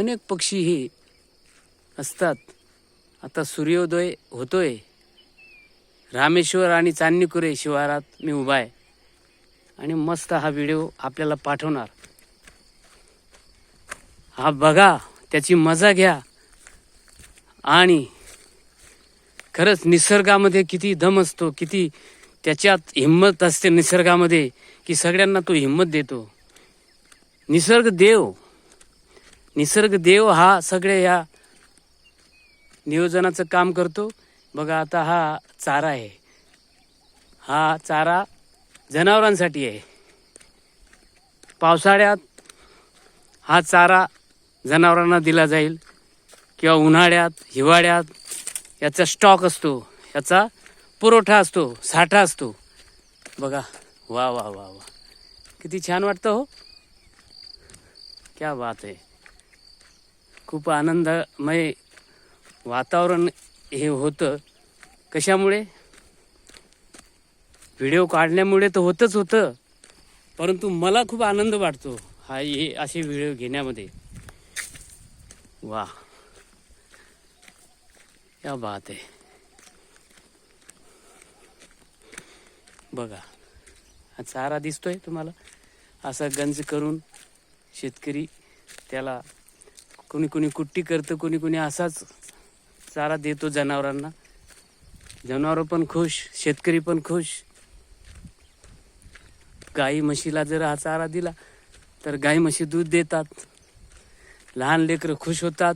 अनेक पक्षी हे असतात. आता सूर्योदय होतोय. रामेश्वर आणि चांदणीकुरे शिवारात मी उभा आहे. आणि मस्त हा व्हिडिओ आपल्याला पाठवणार. हा बघा त्याची मजा घ्या. आणि खरंच निसर्गामध्ये किती दम असतो किती त्याच्यात हिंमत असते निसर्गामध्ये की सगळ्यांना तो हिंमत देतो. निसर्ग देव. निसर्ग देव हा सगळे या नियोजनाचं काम करतो. बघा आता हा चारा आहे. हा चारा जनावरांसाठी आहे. पावसाळ्यात हा चारा जनावरांना दिला जाईल किंवा उन्हाळ्यात हिवाळ्यात याचा स्टॉक असतो याचा पुरवठा असतो साठा असतो. बघा वा वा वा वा. किती छान वाटतं हो. क्या बात आहे. खूप आनंदमय वातावरण हे होतं. कशामुळे? व्हिडिओ काढण्यामुळे तर होतंच होतं. परंतु मला खूप आनंद वाटतो हा हे असे व्हिडिओ घेण्यामध्ये. वा या बात आहे. बघा हा चारा दिसतोय तुम्हाला? असा गंज करून शेतकरी त्याला कोणी कोणी कुट्टी करतं कोणी कोणी असाच चारा देतो जनावरांना. जनावरं पण खुश शेतकरी पण खुश. गाई म्हशीला जर हा चारा दिला तर गाई म्हशी दूध देतात. लहान लेकरं खुश होतात.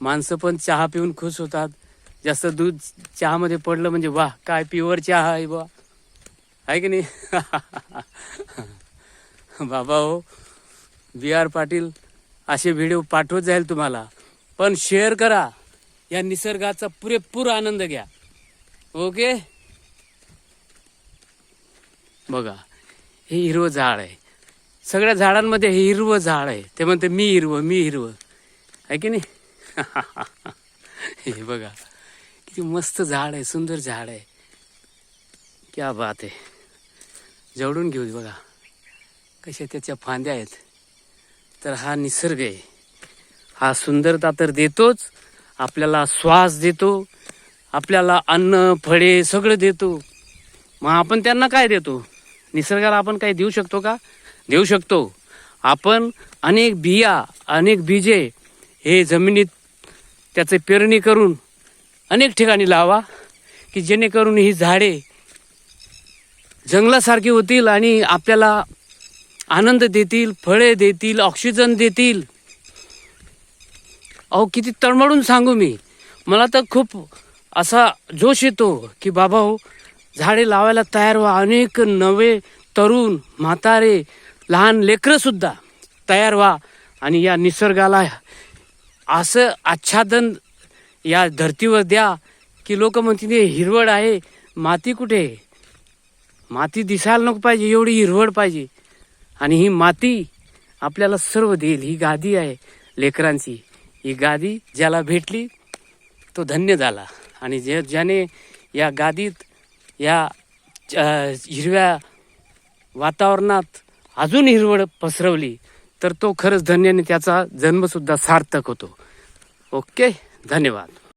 माणसं पण चहा पिऊन खुश होतात. जास्त दूध चहामध्ये पडलं म्हणजे वा काय प्युअर चहा आहे बा आहे की नाही? बाबा हो बी आर पाटील असे व्हिडिओ पाठवत जाईल तुम्हाला. पण शेअर करा. या निसर्गाचा पुरेपूर आनंद घ्या. ओके बघा हे हिरवं झाड आहे. सगळ्या झाडांमध्ये हे हिरवं झाड आहे. ते म्हणते मी हिरवं मी हिरवं. आहे की नाही? हे बघा किती मस्त झाड आहे सुंदर झाड आहे. क्या बात आहे. जवळून घेऊ बघा. कशा त्याच्या फांद्या आहेत. तर हा निसर्ग आहे. हा सुंदरता तर देतोच आपल्याला श्वास देतो आपल्याला अन्न फळे सगळं देतो. मग आपण त्यांना काय देतो? निसर्गाला आपण काही देऊ शकतो का? देऊ शकतो. आपण अनेक बिया अनेक बीजे हे जमिनीत त्याचे पेरणी करून अनेक ठिकाणी लावा की जेणेकरून ही झाडे जंगलासारखी होतील आणि आपल्याला आनंद देतील फळे देतील ऑक्सिजन देतील. अहो किती तळमळून सांगू मी. मला तर खूप असा जोश येतो की बाबा हो झाडे लावायला तयार व्हा. अनेक नवे तरुण म्हातारे लहान लेकरंसुद्धा तयार व्हा आणि या निसर्गाला असं आच्छादन या धर्तीवर द्या की लोक म्हणतील हिरवळ आहे. माती कुठे आहे?" माती दिसायला नको पाहिजे एवढी हिरवळ पाहिजे. आणि ही माती आपल्याला सर्व देईल. ही गादी आहे लेकरांची. ही गादी ज्याला भेटली तो धन्य झाला. आणि जे ज्याने या गादीत या हिरव्या वातावरणात अजून हिरवळ पसरवली तर तो खरंच धन्याने त्याचा जन्मसुद्धा सार्थक होतो. ओके? धन्यवाद.